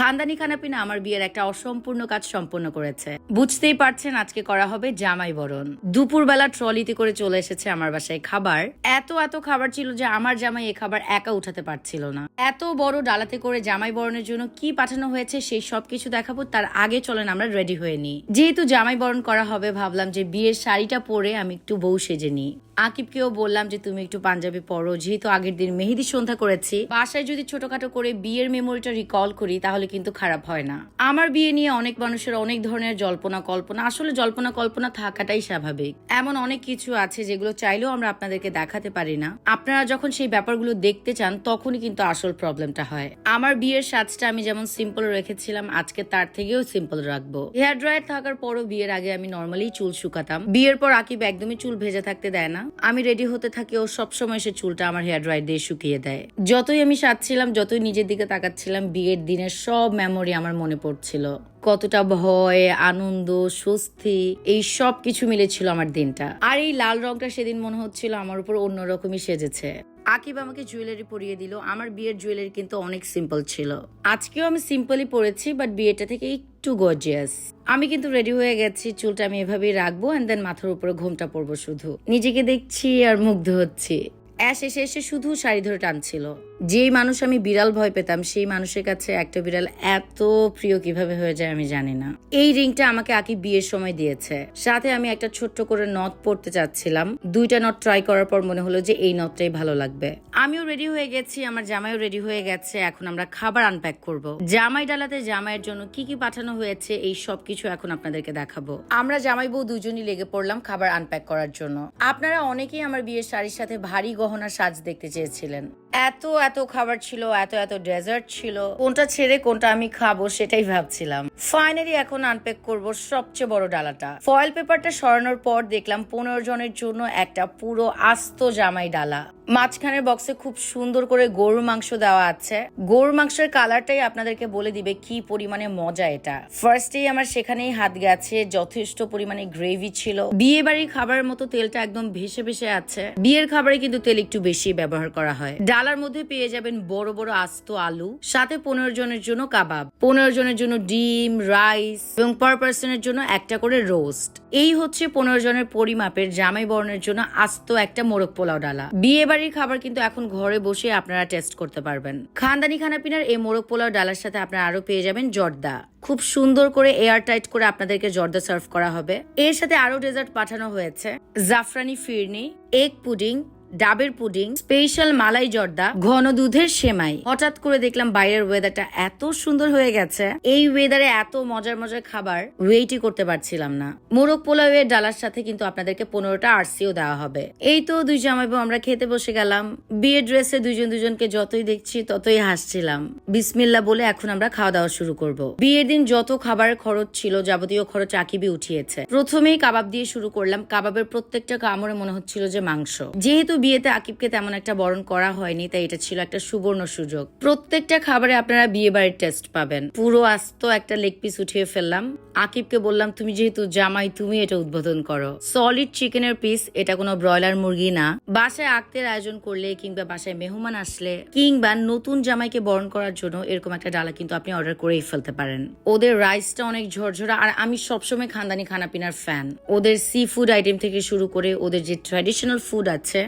খানদানি খানাপিনা আমার বিয়ের একটা অসম্পূর্ণ কাজ সম্পন্ন করেছে। বুঝতেই পারছেন আজকে করা হবে জামাই বরণ। দুপুরবেলা ট্রলিতে করে চলে এসেছে আমার বাসায় খাবার। এত এত খাবার ছিল যে আমার জামাই এ খাবার একা উঠাতে পারছিল না। এত বড় ডালাতে করে জামাই বরণের জন্য কি পাঠানো হয়েছে সেই সব কিছু দেখাবো, তার আগে চলেন আমরা রেডি হয়ে নিই। যেহেতু জামাই বরণ করা হবে, ভাবলাম যে বিয়ের শাড়িটা পরে আমি একটু বউ সেজে নিই। আকিবকেও বললাম যে তুমি একটু পাঞ্জাবি পরো, যেহেতু আগের দিন মেহেদি সন্ধ্যা করেছি। বাসায় যদি ছোটখাটো করে বিয়ের মেমোরিটা রিকল করি, তাহলে কিন্তু খারাপ হয় না। আমার বিয়ে নিয়ে অনেক মানুষের অনেক ধরনের জল্পনা কল্পনা, আসলে জল্পনা কল্পনা থাকাটাই স্বাভাবিক। এমন অনেক কিছু আছে যেগুলো চাইলেও আমরা আপনাদেরকে দেখাতে পারি না। আপনারা যখন সেই ব্যাপারগুলো দেখতে চান, তখনই কিন্তু আসল প্রবলেমটা হয়। আমার বিয়ের সাজটা আমি যেমন সিম্পল রেখেছিলাম, আজকে তার থেকেও সিম্পল রাখব। হেয়ার ড্রায়ার থাকার পরও বিয়ের আগে আমি নর্মালি চুল শুকাতাম। বিয়ের পর আকিব একদমই চুল ভেজে থাকতে দেয় না। আমি রেডি হতে থাকি, ও সবসময় সে চুলটা আমার হেয়ার ড্রাই দিয়ে শুকিয়ে দেয়। যতই আমি সাজছিলাম, যতই নিজের দিকে তাকাচ্ছিলাম, বিয়ের দিনের সব মেমোরি আমার মনে পড়ছিল। কতটা ভয়, আনন্দ, স্বস্তি, এই সব কিছু মিলেছিল আমার দিনটা। আর এই লাল রংটা সেদিন মনে হচ্ছিল আমার উপর অন্যরকমই সেজেছে। আকিব আমাকে জুয়েলারি পরিয়ে দিল। আমার বিয়ের জুয়েলারি কিন্তু অনেক সিম্পল ছিল। আজকেও আমি সিম্পলই পরেছি বাট বিয়েটা থেকে একটু গর্জিয়াস আমি কিন্তু রেডি হয়ে গেছি, চুলটা আমি এভাবেই রাখব অ্যান্ড দেন মাথার উপরে ঘুমটা পরবো শুধু। নিজেকে দেখছি আর মুগ্ধ হচ্ছি। অ্যাশ এসে এসে শুধু শাড়ি ধরে টানছিল। যেই মানুষ আমি বিড়াল ভয় পেতাম, সেই মানুষের কাছে একটা বিড়াল এত প্রিয় কীভাবে হয়ে যায় আমি জানি না। এই রিংটা আমাকে আকি বিয়ের সময় দিয়েছে। সাথে আমি একটা ছোট্ট করে নথ পড়তে চাচ্ছিলাম। দুইটা নথ ট্রাই করার পর মনে হলো যে এই নথটাই ভালো লাগবে। আমিও রেডি হয়ে গেছি, আমার জামাইও রেডি হয়ে গেছে, এখন আমরা খাবার আনপ্যাক করব। জামাই ডালাতে জামাইয়ের জন্য কি কি পাঠানো হয়েছে, এই সব কিছু এখন আপনাদেরকে দেখাবো। আমরা জামাই বউ দুজনই লেগে পড়লাম খাবার আনপ্যাক করার জন্য। আপনারা অনেকেই আমার বিয়ের শাড়ির সাথে ভারী গহনা সাজ দেখতে চেয়েছিলেন। এত এত খাবার ছিল, এত এত ডেজার্ট ছিল। কোনটা ছেড়ে কোনটা আমি খাব সেটাই ভাবছিলাম। ফাইনালি এখন আনপ্যাক করব সবচেয়ে বড় ডালাটা। ফয়েল পেপারটা সরানোর পর দেখলাম পনেরো জনের জন্য একটা পুরো আস্ত জামাই ডালা। মাঝখানের বক্সে খুব সুন্দর করে গরুর মাংস দেওয়া আছে। গরুর মাংসের কালারটাই আপনাদেরকে বলে দিবে কি পরিমাণে মজা এটা। ফার্স্টেই আমার সেখানেই হাত গেছে, যথেষ্ট পরিমাণে গ্রেভি ছিল। বিয়ে বাড়ির খাবারের মতো তেলটা একদম ভেসে ভেসে আছে। বিয়ের খাবারে কিন্তু তেল একটু বেশি ব্যবহার করা হয়। ডালার মধ্যে পেয়ে যাবেন বড় বড় আস্ত আলু, সাথে পনেরো জনের জন্য কাবাব, পনেরো জনের জন্য ডিম রাইস এবং পার পার্সনের জন্য একটা করে রোস্ট এই হচ্ছে পনেরো জনের পরিমাপের জামাই বরণের জন্য আস্ত একটা মোরগ পোলাও ডালা। বিয়ে বাড়ির খাবার কিন্তু এখন ঘরে বসে আপনারা টেস্ট করতে পারবেন। খানদানি, খানাপিনার এই মোরগ পোলাও ডালার সাথে আপনারা আরও পেয়ে যাবেন জর্দা। খুব সুন্দর করে এয়ার টাইট করে আপনাদেরকে জর্দা সার্ভ করা হবে। এর সাথে আরও ডেজার্ট পাঠানো হয়েছে। জাফরানি ফিরনি এগ পুডিং ডাবের পুডিং, স্পেশাল মালাই জর্দা, ঘন দুধের সেমাই। হঠাৎ করে দেখলাম বাইরের ওয়েদারটা এত সুন্দর হয়ে গেছে। এই ওয়েদারে এত মজার মজার খাবার ওয়েটই করতে পারছিলাম না। মোরগ পোলাও এর ডালার সাথে কিন্তু আপনাদেরকে পনেরোটা আরসিও দেওয়া হবে। এই তো দুই জামাইবু, আমরা খেতে বসে গেলাম। বিয়ের ড্রেসে দুজন দুজনকে যতই দেখছি, ততই হাসছিলাম। বিসমিল্লা বলে এখন আমরা খাওয়া দাওয়া শুরু করব। বিয়ের দিন যত খাবারের খরচ ছিল, যাবতীয় খরচ আকিবি উঠিয়েছে। প্রথমেই কাবাব দিয়ে শুরু করলাম। কাবাবের প্রত্যেকটা কামড়ে মনে হচ্ছিল যে মাংস। যেহেতু বিয়েতে আকিবকে তেমন একটা বরণ করা হয়নি, তাই এটা ছিল একটা সুবর্ণ সুযোগ। প্রত্যেকটা খাবারে আপনারা বিয়ে বাড়ির টেস্ট পাবেন। পুরো আস্ত একটা লেগ পিস উঠিয়ে ফেললাম। আকিবকে বললাম, তুমি যেহেতু জামাই, তুমি এটা উদ্বোধন করো। সলিড চিকেনের পিস এটা কোনো ব্রয়লার মুরগি না। বাসায় আক্তের আয়োজন করলে কিংবা বাসায় মেহমান আসলে কিংবা নতুন জামাইকে বরণ করার জন্য এরকম একটা ডালা কিন্তু আপনি অর্ডার করেই ফেলতে পারেন। ওদের রাইসটা অনেক ঝরঝরা, আর আমি সবসময় খানদানি, খানাপিনার ফ্যান ওদের সি ফুড আইটেম থেকে শুরু করে ওদের যে ট্র্যাডিশনাল ফুড আছে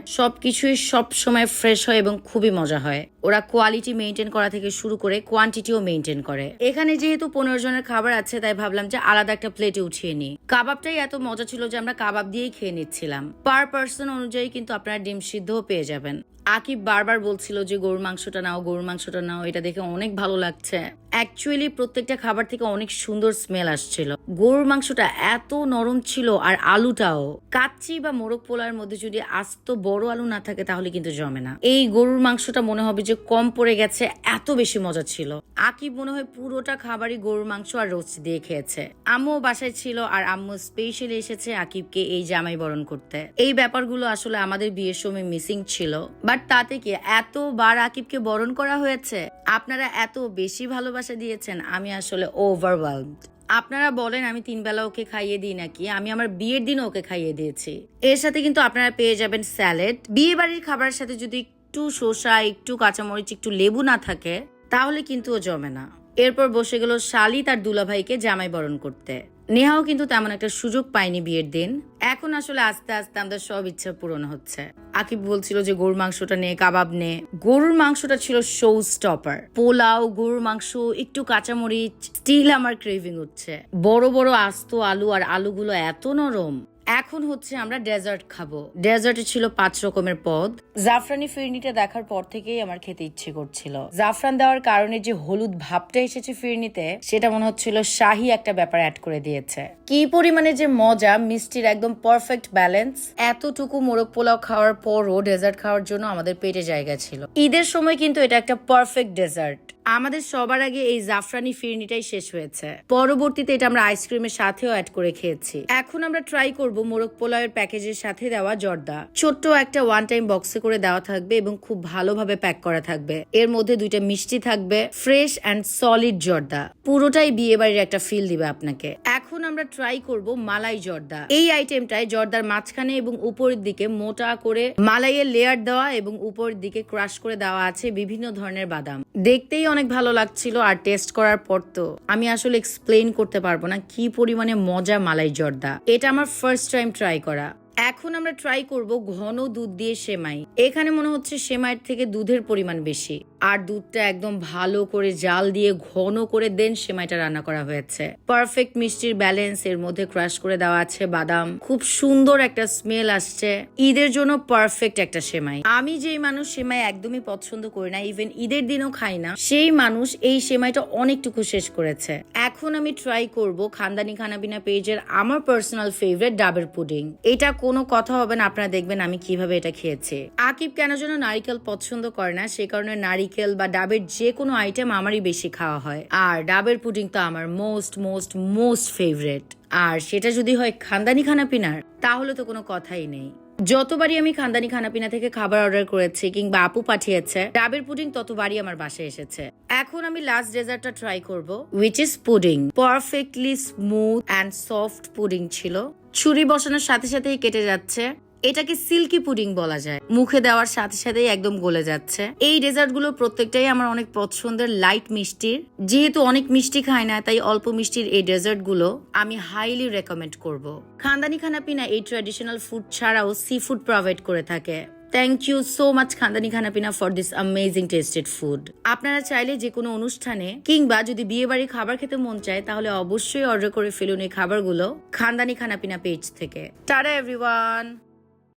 সব সময় ফ্রেশ হয় এবং খুবই মজা হয়। ওরা কোয়ালিটি মেনটেন করা থেকে শুরু করে কোয়ান্টিটিও মেনটেন করে। এখানে যেহেতু পনেরো জনের খাবার আছে, তাই ভাবলাম যে আলাদা একটা প্লেটে উঠিয়ে নিই। কাবাবটাই এত মজা ছিল যে আমরা কাবাব দিয়েই খেয়ে নিচ্ছিলাম। পার পার্সন অনুযায়ী কিন্তু আপনারা ডিম সিদ্ধও পেয়ে যাবেন। আকিব বারবার বলছিল যে গরুর মাংসটা নাও, গরুর মাংসটা নাও, এটা দেখে অনেক ভালো লাগছে। অ্যাকচুয়ালি প্রত্যেকটা খাবার থেকে অনেক সুন্দর স্মেল আসছিল। গরুর মাংসটা এত নরম ছিল আর আলুটাও। কাচ্চি বা মোরগ পোলার মধ্যে যদি আস্ত বড় আলু না থাকে তাহলে কিন্তু জমে না। এই গরুর মাংসটা মনে হবে যে কম পড়ে গেছে, এত বেশি মজা ছিল। আকিব মনে হয় পুরোটা খাবারই গরুর মাংস আর রোস্ট দিয়ে খেয়েছে। আম্মু বাসায় ছিল আর আম্মু স্পেশালি এসেছে আকিবকে এই জামাই বরণ করতে। এই ব্যাপারগুলো আসলে আমাদের বিয়ের সময় মিসিং ছিল। বাট তাতে কি এতবার আকিবকে বরণ করা হয়েছে? আপনারা এত বেশি ভালোবাসা দিয়েছেন, আমি আসলে ওভারওয়েলমড আপনারা বলেন, আমি তিন বেলা ওকে খাইয়ে দিই নাকি? আমি আমার বিয়ের দিন ওকে খাইয়ে দিয়েছি। এর সাথে কিন্তু আপনারা পেয়ে যাবেন স্যালাড। বিয়ে বাড়ির খাবারের সাথে যদি একটু শসা, একটু কাঁচামরিচ, একটু লেবু না থাকে, তাহলে কিন্তু ও জমে না। এরপর বসে গেল শালি তার দুলাভাইকে জামাই বরণ করতে। নেহাও কিন্তু তেমন একটা সুযোগ পায়নি বিয়ের দিন। এখন আসলে আস্তে আস্তে আমাদের সব ইচ্ছা পূরণ হচ্ছে। আকিব বলছিল যে গরুর মাংসটা নে, কাবাব নে। গরুর মাংসটা ছিল শো স্টপার পোলাও, গরুর মাংস, একটু কাঁচামরিচ স্টিল আমার ক্রেভিং হচ্ছে বড় বড় আস্ত আলু আর আলুগুলো এত নরম। এখন হচ্ছে আমরা ডেজার্ট খাব। ডেজার্টে ছিল পাঁচ রকমের পদ। জাফরানি ফিরনিটা দেখার পর থেকেই আমার খেতে ইচ্ছে করছিল। জাফরান দেওয়ার কারণে যে হলুদ ভাবটা এসেছে ফিরনিতে, সেটা মনে হচ্ছিল শাহি একটা ব্যাপার অ্যাড করে দিয়েছে। কি পরিমাণে যে মজা, মিষ্টির একদম পারফেক্ট ব্যালেন্স এতটুকু মোরগ পোলাও খাওয়ার পরও ডেজার্ট খাওয়ার জন্য আমাদের পেটে জায়গা ছিল। ঈদের সময় কিন্তু এটা একটা পারফেক্ট ডেজার্ট আমাদের সবার আগে এই জাফরানি ফিরনিটাই শেষ হয়েছে। পরবর্তীতে এটা আমরা আইসক্রিমের সাথেও অ্যাড করে খেয়েছি। এখন আমরা ট্রাই করব মোরগ পোলাওয়ের প্যাকেজের সাথে দেওয়া জর্দা। ছোট্ট একটা ওয়ান টাইম বক্সে করে দেওয়া থাকবে এবং খুব ভালোভাবে প্যাক করা থাকবে। এর মধ্যে দুইটা মিষ্টি থাকবে ফ্রেশ অ্যান্ড সলিড জর্দা। পুরোটাই বিয়ে বাড়ির একটা ফিল দিবে আপনাকে। এখন আমরা ট্রাই করব মালাই জর্দা। এই আইটেমটায় জর্দার মাঝখানে এবং উপরের দিকে মোটা করে মালাইয়ের লেয়ার দেওয়া এবং উপরের দিকে ক্রাশ করে দেওয়া আছে বিভিন্ন ধরনের বাদাম। দেখতেই অনেক ভালো লাগছিল আর টেস্ট করার পর তো আমি আসলে এক্সপ্লেন করতে পারব না কি পরিমাণে মজা মালাই জর্দা। এটা আমার ফার্স্ট টাইম ট্রাই করা। এখন আমরা ট্রাই করব ঘন দুধ দিয়ে সেমাই। এখানে মনে হচ্ছে সেমাইয়ের থেকে দুধের পরিমাণ বেশি। আর দুধটা একদম ভালো করে জাল দিয়ে ঘন করে দেন সেমাইটা রান্না করা হয়েছে। পারফেক্ট মিষ্টির ব্যালেন্স এর মধ্যে ক্রাশ করে দেওয়া আছে বাদাম। খুব সুন্দর একটা স্মেল আসছে। ঈদের জন্য পারফেক্ট একটা সেমাই। আমি যেই মানুষ, সেমাই একদমই পছন্দ করি না ইভেন ঈদের দিনও খাই না। সেই মানুষ এই সেমাইটা অনেকটুকু শেষ করেছে। এখন আমি ট্রাই করব খানদানি খানাপিনা পেজের আমার পার্সোনাল ফেভারিট ডাবের পুডিং। এটা কোনো কথা হবে না, আপনারা দেখবেন আমি কীভাবে এটা খেয়েছি। আকিব কেন যেন নারিকেল পছন্দ করে না, সে কারণে নারিকেল বা ডাবের যে কোনো আইটেম আমারই বেশি খাওয়া হয়। আর ডাবের পুডিং তো আমার মোস্ট মোস্ট মোস্ট ফেভারিট আর সেটা যদি হয় খানদানি খানাপিনার, তাহলে তো কোনো কথাই নেই। যতবারই আমি খানদানি খানাপিনা থেকে খাবার অর্ডার করেছি কিংবা আপু পাঠিয়েছে, ডাবের পুডিং ততবারই আমার বাসায় এসেছে। এখন আমি লাস্ট ডেজার্টটা ট্রাই করব which is pudding perfectly smooth and soft pudding ছিল। ছুরি বসানোর সাথে সাথেই কেটে যাচ্ছে। এটাকে সিল্কি পুডিং বলা যায়। মুখে দেওয়ার সাথে সাথেই একদম গলে যাচ্ছে। এই ডেজার্টগুলো প্রত্যেকটাই আমার অনেক পছন্দের লাইট মিষ্টির। যেহেতু অনেক মিষ্টি খায় না, তাই অল্প মিষ্টির এই ডেজার্টগুলো আমি হাইলি রেকমেন্ড করব। খানদানি খানাপিনা এই ট্র্যাডিশনাল ফুড ছাড়াও সি ফুড প্রোভাইড করে থাকে। Thank you so much Khandani Khanapina for this amazing tasted food আপনারা চাইলে যে কোনো অনুষ্ঠানে কিংবা যদি বিয়ে বাড়ি খাবার খেতে মন চায়, তাহলে অবশ্যই অর্ডার করে ফেলুন এই খাবারগুলো খানদানি খানাপিনা পেজ থেকে। Tata everyone